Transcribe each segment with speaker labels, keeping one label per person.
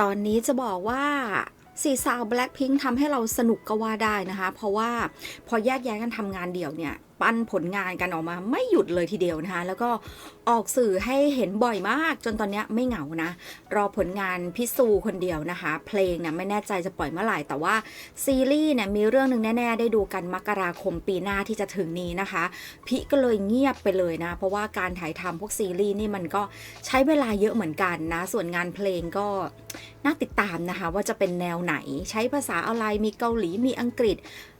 Speaker 1: ตอนนี้จะบอกว่าสี่สาว Blackpink ทำให้เราสนุกก็ว่าได้นะคะ เพราะว่าพอแยกย้ายกันทำงานเดี่ยวเนี่ย ปั้นผลงานกันออกมาไม่หยุดเลยทีเดียวนะคะ แล้วก็ออกสื่อให้เห็นบ่อยมาก จนตอนนี้ไม่เหงานะ รอผลงานพิสูคนเดียวนะคะ เพลงเนี่ยไม่แน่ใจจะปล่อยเมื่อไหร่ แต่ว่าซีรีส์เนี่ยมีเรื่องหนึ่งแน่ ๆ ได้ดูกันมกราคมปีหน้าที่จะถึงนี้นะคะ พิก็เลยเงียบไปเลยนะ เพราะว่าการถ่ายทำพวกซีรีส์นี่มันก็ใช้เวลาเยอะเหมือนกันนะ ส่วนงานเพลงก็น่าติดตามนะคะ ว่าจะเป็นแนวไหนใช้ภาษาอะไรมีเกาหลีมีอังกฤษ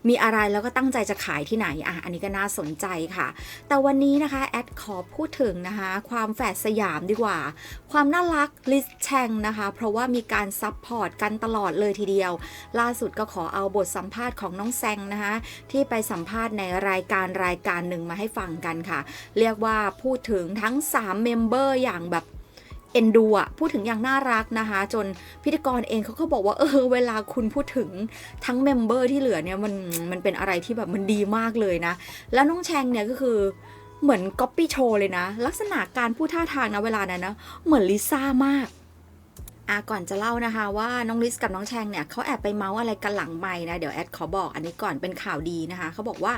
Speaker 1: มีอะไรแล้วก็ตั้งใจจะขายที่ไหนอะอันนี้ก็น่าสนใจค่ะ แต่วันนี้นะคะแอดขอพูดถึงนะคะ ความแฝดสยามดีกว่า ความน่ารักลิสแชงนะคะ เพราะว่ามีการซับพอร์ตกันตลอดเลยทีเดียว ล่าสุดก็ขอเอาบทสัมภาษณ์ของน้องแซงนะคะที่ไปสัมภาษณ์ในรายการรายการหนึ่งมาให้ฟังกันค่ะ เรียกว่าพูดถึงทั้ง 3 เมมเบอร์อย่างแบบ เอ็นดูอะพูดถึงอย่างน่ารักนะคะ จนพิธีกรเองเขาก็บอกว่าเออเวลาคุณพูดถึงทั้งเมมเบอร์ที่เหลือเนี่ยมันมันเป็นอะไรที่แบบมันดีมากเลยนะ แล้วน้องแชงเนี่ยก็คือเหมือนก๊อปปี้โชว์เลยนะ ลักษณะการพูดท่าทางนะเวลานั้นนะ เหมือนลิซ่ามากอะก่อนจะเล่านะคะว่าน้องลิสกับน้องแชงเนี่ยเขาแอบไปเมาส์อะไรกันหลังไม้นะ เดี๋ยวแอดขอบอกอันนี้ก่อนเป็นข่าวดีนะคะ เขาบอกว่า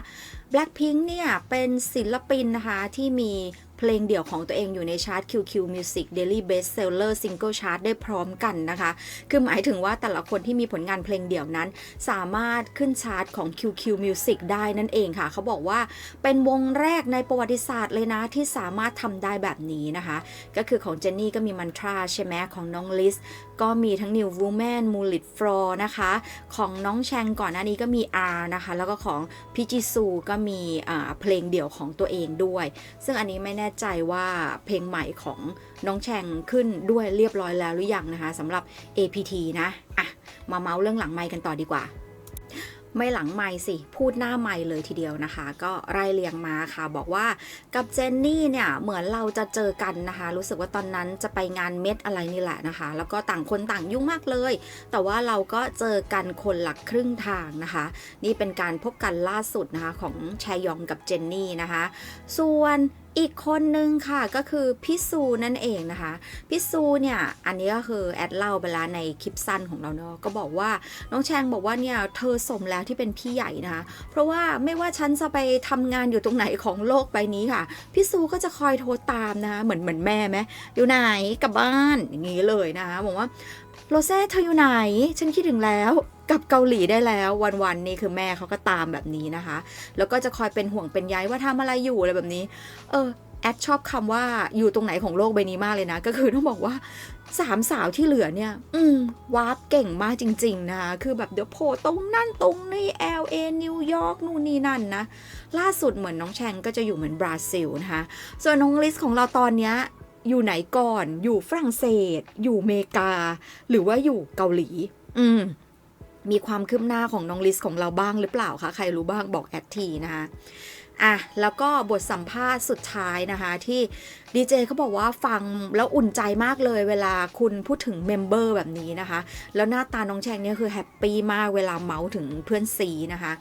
Speaker 1: Blackpink เนี่ยเป็นศิลปินนะคะที่มี เพลงเดี่ยวของตัวเองอยู่ในชาร์ต QQ Music Daily Best Seller Single Chart ได้พร้อมกันนะคะ คือหมายถึงว่าแต่ละคนที่มีผลงานเพลงเดี่ยวนั้น สามารถขึ้นชาร์ตของ QQ Music ได้นั่นเองค่ะ เขาบอกว่าเป็นวงแรกในประวัติศาสตร์เลยนะ ที่สามารถทำได้แบบนี้นะคะ ก็คือของเจนนี่ก็มีมันทราใช่ไหมของน้องลิสก็มีทั้ง New Woman m u l i t Floor นะคะ ของน้องแชงก่อนหน้านี้ก็มี R นะคะ แล้วก็ของพิจิซูก็มีเพลงเดี่ยวของตัวเองด้วย ซึ่งอันนี้ไม่แน่ใจว่าเพลงใหม่ของน้องแชงขึ้นด้วยเรียบร้อยแล้วหรือยังนะคะสำหรับ APT นะอะมาเมาส์เรื่องหลังไมค์กันต่อดีกว่าไม่หลังไม่สิพูดหน้าไม่เลยทีเดียวนะคะ ก็ไล่เรียงมาค่ะ บอกว่ากับเจนนี่เนี่ยเหมือนเราจะเจอกันนะคะ รู้สึกว่าตอนนั้นจะไปงานเม็ดอะไรนี่แหละนะคะ แล้วก็ต่างคนต่างยุ่งมากเลย แต่ว่าเราก็เจอกันคนหลักครึ่งทางนะคะ นี่เป็นการพบกันล่าสุดนะคะของแชยองกับเจนนี่นะคะ ส่วน อีกคนนึงค่ะก็คือพี่ซูนั่นเองนะคะพี่ซูเนี่ยอันนี้ก็คือแอดเล่าไปแล้วในคลิปสั้นของเราเนาะก็บอกว่าน้องแชงบอกว่าเนี่ยเธอสมแล้วที่เป็นพี่ใหญ่นะคะเพราะว่าไม่ว่าฉันจะไปทำงานอยู่ตรงไหนของโลกใบนี้ค่ะพี่ซูก็จะคอยโทรตามนะคะเหมือนเหมือนแม่ไหมอยู่ไหนกลับบ้านอย่างนี้เลยนะคะบอกว่าโรเซ่เธออยู่ไหน ฉันคิดถึงแล้ว กับเกาหลีได้แล้ววันๆนี่คือแม่เขาก็ตามแบบนี้นะคะ แล้วก็จะคอยเป็นห่วงเป็นใยว่าทำอะไรอยู่อะไรแบบนี้ เออแอดชอบคำว่าอยู่ตรงไหนของโลกใบนี้มากเลยนะ ก็คือต้องบอกว่าสามสาวที่เหลือเนี่ย อืมวาร์ปเก่งมากจริง ๆ นะคะ คือแบบเดี๋ยวโผล่ตรงนั่นตรงนี่ LA นิวยอร์กนู่นนี่นั่นนะ ล่าสุดเหมือนน้องแชงก็จะอยู่เหมือนบราซิลนะคะ ส่วนน้องลิสของเราตอนเนี้ยอยู่ไหนก่อน อยู่ฝรั่งเศส อยู่เมกา หรือว่าอยู่เกาหลี อืม มีความคืบหน้าของน้องลิสของเราบ้างหรือเปล่าคะ ใครรู้บ้างบอกแอดทีนะคะ อะแล้วก็บทสัมภาษณ์สุดท้ายนะคะ ที่ดีเจเขาบอกว่าฟังแล้วอุ่นใจมากเลยเวลาคุณพูดถึงเมมเบอร์แบบนี้นะคะ แล้วหน้าตาน้องแชงเนี่ยคือแฮปปี้มากเวลาเมาส์ถึงเพื่อนซีนะคะ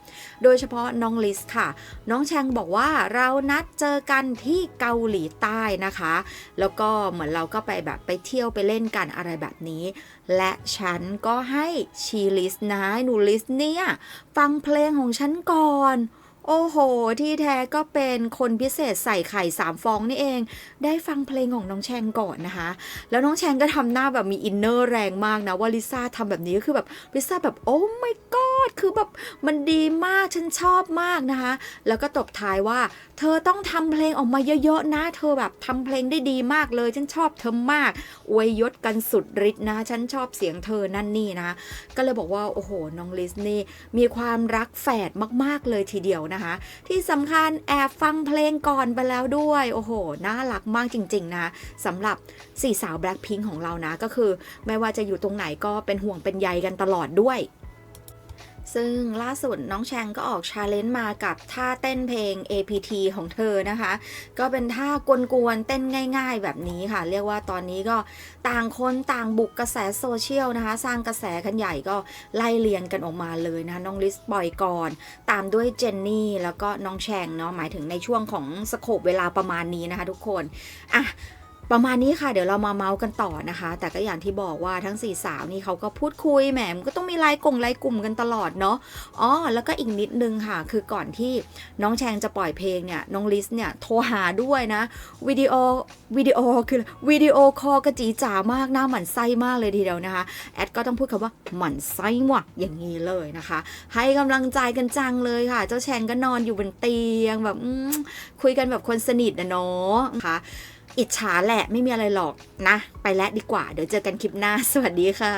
Speaker 1: โดยเฉพาะน้องลิสค่ะ น้องแชงบอกว่าเรานัดเจอกันที่เกาหลีใต้นะคะ แล้วก็เหมือนเราก็ไปแบบไปเที่ยวไปเล่นกันอะไรแบบนี้ และฉันก็ให้ชีลิสนะหนูลิสเนี่ยฟังเพลงของฉันก่อน โอ้โห ที่แท้ก็เป็นคนพิเศษใส่ไข่สามฟองนี่เอง ได้ฟังเพลงของน้องแชงก่อนนะคะ แล้วน้องแชงก็ทำหน้าแบบมีอินเนอร์แรงมากนะ ว่าลิซ่าทำแบบนี้ก็คือแบบลิซ่าแบบโอ้ไม่ก็ god คือแบบมันดีมากฉันชอบมากนะคะ แล้วก็ตบท้ายว่า เธอต้องทำเพลงออกมาเยอะๆนะ เธอแบบทำเพลงได้ดีมากเลย ฉันชอบเธอมากอวยยศกันสุดฤทธิ์นะ ฉันชอบเสียงเธอนั่นนี่นะ ก็เลยบอกว่าโอ้โหน้องลิสนี่มีความรักแฝดมากๆเลยทีเดียวนะคะ ที่สำคัญแอบฟังเพลงก่อนไปแล้วด้วยโอ้โหน่ารักมากจริง ๆ นะสำหรับสี่สาวแบล็คพิงของเรานะก็คือ ไม่ว่าจะอยู่ตรงไหนก็เป็นห่วงเป็นใยกันตลอดด้วย ซึ่งล่าสุดน้องแชงก็ออกชาเลนจ์มากับท่าเต้นเพลง APT ของเธอนะคะ ก็เป็นท่ากวนๆเต้นง่ายๆแบบนี้ค่ะ เรียกว่าตอนนี้ก็ต่างคนต่างบุกกระแสโซเชียลนะคะ สร้างกระแสกันใหญ่ก็ไล่เลียงกันออกมาเลยนะน้องลิสปล่อยก่อน ตามด้วยเจนนี่แล้วก็น้องแชงเนาะหมายถึงในช่วงของสโคปเวลาประมาณนี้นะคะทุกคนอะ ประมาณนี้ค่ะ เดี๋ยวเรามาเมาส์กันต่อนะคะ แต่ก็อย่างที่บอกว่าทั้งสี่สาวนี่เขาก็พูดคุยแหมมันก็ต้องมีไลน์กลุ่มไลน์กลุ่มกันตลอดเนาะอ๋อแล้วก็อีกนิดนึงค่ะ คือก่อนที่น้องแชงจะปล่อยเพลงเนี่ยน้องลิสเนี่ยโทรหาด้วยนะวิดีโอวิดีโอคือวิดีโอคอลกระจีจ๋ามากหน้าหมันไส้มากเลยทีเดียวนะคะแอดก็ต้องพูดคำว่าหมั่นไส้ว่ะอย่างนี้เลยนะคะ ให้กำลังใจกันจังเลยค่ะ เจ้าแชงก็นอนอยู่บนเตียงแบบคุยกันแบบคนสนิทนะเนาะนะคะ อิจฉาแหละไม่มีอะไรหรอกนะ ไปแล้วดีกว่า เดี๋ยวเจอกันคลิปหน้า สวัสดีค่ะ